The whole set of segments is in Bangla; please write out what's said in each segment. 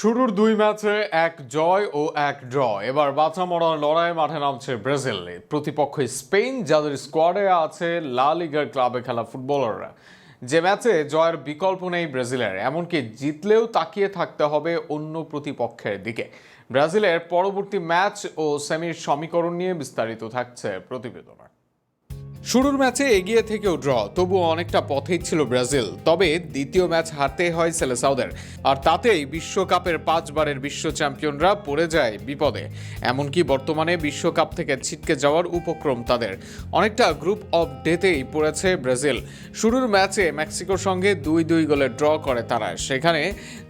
শুরুর দুই ম্যাচে এক জয় ও এক ড্র। এবার বাঁচা মরার লড়াই মাঠে নামছে ব্রাজিল। প্রতিপক্ষ স্পেন, যাদের স্কোয়াডে আছে লা লিগার ক্লাবে খেলা ফুটবলাররা। যে ম্যাচে জয়ের বিকল্প নেই ব্রাজিলের, এমনকি জিতলেও তাকিয়ে থাকতে হবে অন্য প্রতিপক্ষের দিকে। ব্রাজিলের পরবর্তী ম্যাচ ও সেমির সমীকরণ নিয়ে বিস্তারিত থাকছে প্রতিবেদনে। শুরুর ম্যাচে এগিয়ে থেকেও ড্র, তবুও অনেকটা পথেই ছিল ব্রাজিল। তবে দ্বিতীয় ম্যাচ হারতে হয় সেলেসাউদের। আর তাতেই বিশ্বকাপের পাঁচবারের বিশ্ব চ্যাম্পিয়নরা পড়ে যায় বিপদে। এমনকি বর্তমানে বিশ্বকাপ থেকে ছিটকে যাওয়ার উপক্রম তাদের। অনেকটা গ্রুপ অফ ডেতেই পড়েছে ব্রাজিল। শুরুর ম্যাচে মেক্সিকোর সঙ্গে দুই দুই গোলে ড্র করে তারা। সেখানে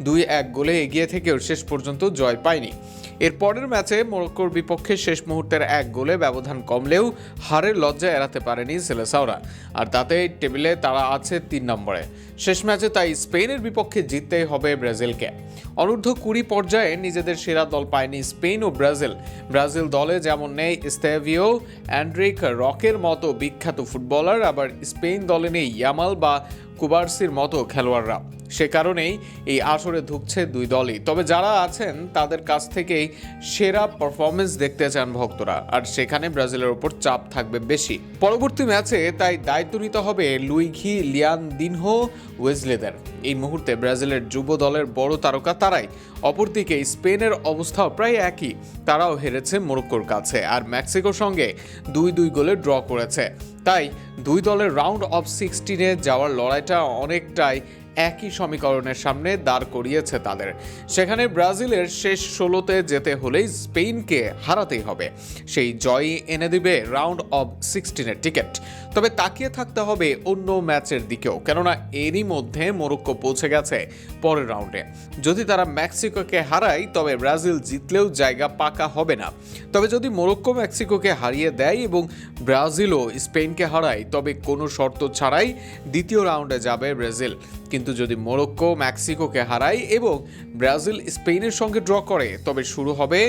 দুই এক গোলে এগিয়ে থেকেও শেষ পর্যন্ত জয় পায়নি। এর পরের ম্যাচে মোরক্কোর বিপক্ষে শেষ মুহূর্তের এক গোলে ব্যবধান কমলেও হারের লজ্জা এড়াতে পারেনি সেলেসাওরা। আর তাতে টেবিলে তারা আছে তিন নম্বরে। শেষ ম্যাচে তাই স্পেনের বিপক্ষে জিততেই হবে ব্রাজিলকে। অনূর্ধ্ব কুড়ি পর্যায়ে নিজেদের সেরা দল পায়নি স্পেন ও ব্রাজিল। ব্রাজিল দলে যেমন নেই স্তেভিও, অ্যান্ড্রিক রকের মতো বিখ্যাত ফুটবলার, আবার স্পেন দলে নেই ইয়ামাল বা কুবার্সির মতো খেলোয়াড়রা। সে কারণেই এই আসরে ধুকছে দুই দলই। তবে যারা আছেন, তাদের কাছ থেকেই সেরা পারফরমেন্স দেখতে চান ভক্তরা। আর সেখানে ব্রাজিলের ওপর চাপ থাকবে বেশি। পরবর্তী ম্যাচে তাই দায়িত্ব নিতে হবে লুইঘি, লিয়ান দিনহো, ওয়েজলেদের। এই মুহূর্তে ব্রাজিলের যুব দলের বড় তারকা তারাই। অপরদিকে স্পেনের অবস্থাও প্রায় একই। তারাও হেরেছে মোরক্কোর কাছে আর মেক্সিকোর সঙ্গে দুই দুই গোলে ড্র করেছে। তাই দুই দলের রাউন্ড অফ সিক্সটিনে যাওয়ার লড়াইটা অনেকটাই একই সমীকরণের সামনে দাঁড় করিয়েছে তাদের। সেখানে ব্রাজিলের শেষ ষোলোতে যেতে হলেই স্পেনকে হারাতেই হবে। সেই জয়ই এনে দিবে রাউন্ড অব সিক্সটিনের টিকিট। তবে তাকিয়ে থাকতে হবে অন্য ম্যাচের দিকেও, কেননা এরই মধ্যে মোরক্কো পৌঁছে গেছে পরের রাউন্ডে। যদি তারা মেক্সিকোকে হারায়, তবে ব্রাজিল জিতলেও জায়গা পাকা হবে না। তবে যদি মোরক্কো মেক্সিকোকে হারিয়ে দেয় এবং ব্রাজিলও স্পেনকে হারায়, তবে কোনো শর্ত ছাড়াই দ্বিতীয় রাউন্ডে যাবে ব্রাজিল। কিন্তু যদি মোরক্কো, মেক্সিকোকে হারায় এবং ব্রাজিল স্পেনের সঙ্গে ড্র করে, তবে শুরু হবে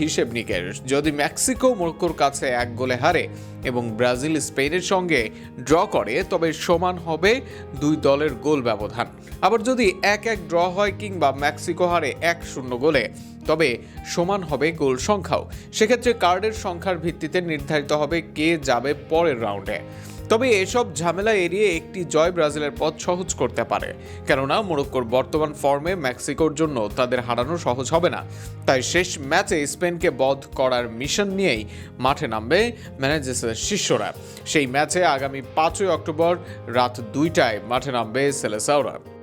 হিসেব নিকেশ যদি মেক্সিকো মোরক্কোর কাছে এক গোলে হারে এবং ব্রাজিল স্পেনের সঙ্গে ড্র করে, তবে সমান হবে দুই দলের গোল ব্যবধান। আবার যদি এক এক ড্র হয় কিংবা মেক্সিকো হারে এক শূন্য গোলে, তবে সমান হবে গোল সংখ্যাও। সেক্ষেত্রে কার্ডের সংখ্যার ভিত্তিতে নির্ধারিত হবে কে যাবে পরের রাউন্ডে। তবে এসব ঝামেলা এড়িয়ে একটি জয় ব্রাজিলের পথ সহজ করতে পারে। কেননা, মোরক্কোর বর্তমান ফর্মে মেক্সিকোর জন্য তাদের হারানো সহজ হবে না। তাই শেষ ম্যাচে স্পেনকে বধ করার মিশন নিয়েই মাঠে নামবে ম্যানেজার্সের শিষ্যরা। সেই ম্যাচে আগামী পাঁচই অক্টোবর রাত দুইটায় মাঠে নামবে সেলেসাওরা।